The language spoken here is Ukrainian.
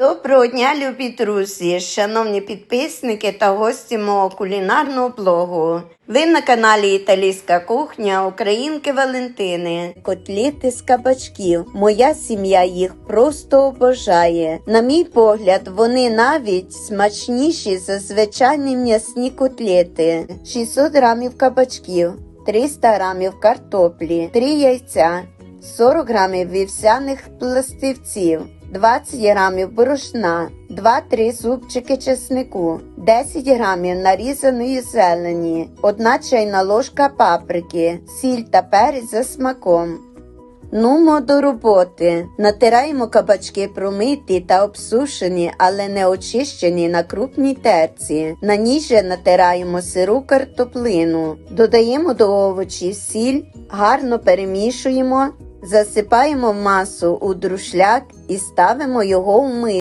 Доброго дня, любі друзі, шановні підписники та гості мого кулінарного блогу. Ви на каналі Італійська кухня Українки Валентини. Котлети з кабачків. Моя сім'я їх просто обожає. На мій погляд, вони навіть смачніші за звичайні м'ясні котлети. 600 грамів кабачків, 300 грамів картоплі, 3 яйця, 40 грамів вівсяних пластивців, 20 грамів борошна, 2-3 зубчики чеснику, 10 грамів нарізаної зелені, 1 чайна ложка паприки, сіль та перець за смаком. Нумо до роботи. Натираємо кабачки промиті та обсушені, але не очищені на крупній терці. На ній натираємо сиру картоплину. Додаємо до овочів сіль, гарно перемішуємо, засипаємо масу у друшляк і ставимо його в миску.